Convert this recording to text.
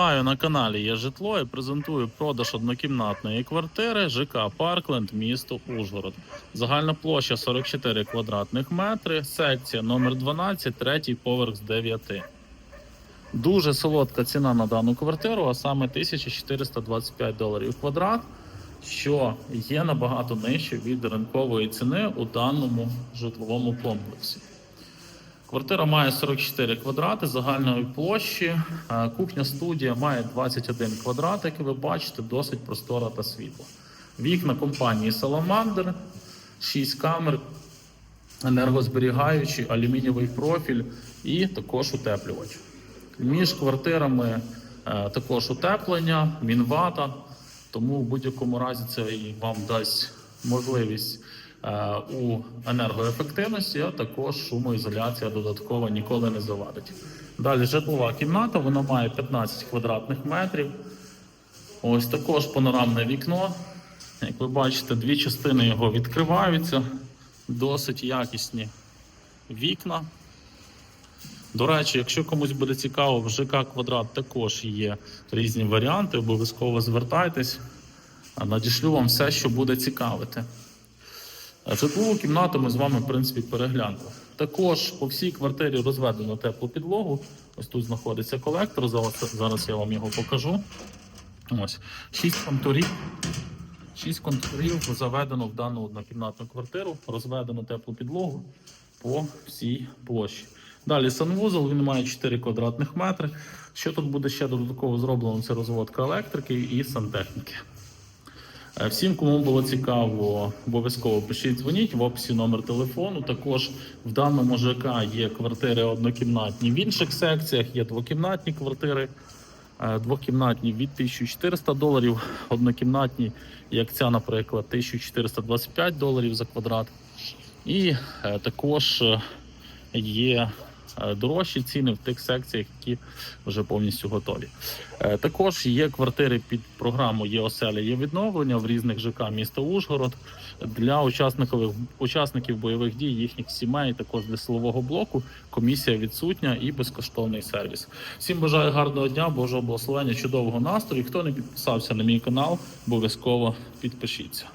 Вітаю на каналі Є житло і презентую продаж однокімнатної квартири ЖК Паркленд, місто Ужгород. Загальна площа 44 квадратних метри, секція номер 12, третій поверх з 9. Дуже солодка ціна на дану квартиру, а саме 1425 доларів квадрат, що є набагато нижче від ринкової ціни у даному житловому комплексі. Квартира має 44 квадрати загальної площі. Е, Кухня студія має 21 квадрат, як ви бачите, досить простора та світла. Вікна компанії Salamander, 6 камер, енергозберігаючий, алюмінієвий профіль і також утеплювач. Між квартирами е, також утеплення, мінвата, тому в будь-якому разі це і вам дасть можливість у енергоефективності, а також шумоізоляція додаткова ніколи не завадить. Далі житлова кімната, вона має 15 квадратних метрів. Ось також панорамне вікно. Як ви бачите, дві частини його відкриваються. Досить якісні вікна. До речі, якщо комусь буде цікаво, в ЖК квадрат також є різні варіанти. Обов'язково звертайтесь. Надішлю вам все, що буде цікавити. Житлову кімнату ми з вами, в принципі, переглянули. Також по всій квартирі розведено теплу підлогу. Ось тут знаходиться колектор. Зараз я вам його покажу. Ось. Шість контурів. Шість контурів заведено в дану однокімнатну квартиру, розведено теплу підлогу по всій площі. Далі санвузол, він має 4 квадратних метри. Що тут буде ще додатково зроблено? Це розводка електрики і сантехніки. Е, Всім, кому було цікаво, обов'язково пишіть, дзвоніть в описі номер телефону. Також в даному ЖК є квартири однокімнатні в інших секціях, є двокімнатні квартири. Е, Двокімнатні від 1400 доларів, однокімнатні, як ця, наприклад, 1425 доларів за квадрат. І е, також є дорожчі ціни в тих секціях, які вже повністю готові. Е, Також є квартири під програму Є оселя, є відновлення в різних ЖК міста Ужгород для учасників, учасників бойових дій, їхніх сімей, також для силового блоку. Комісія відсутня і безкоштовний сервіс. Всім бажаю гарного дня, Божого благословення, чудового настрою. Хто не підписався на мій канал, обов'язково підпишіться.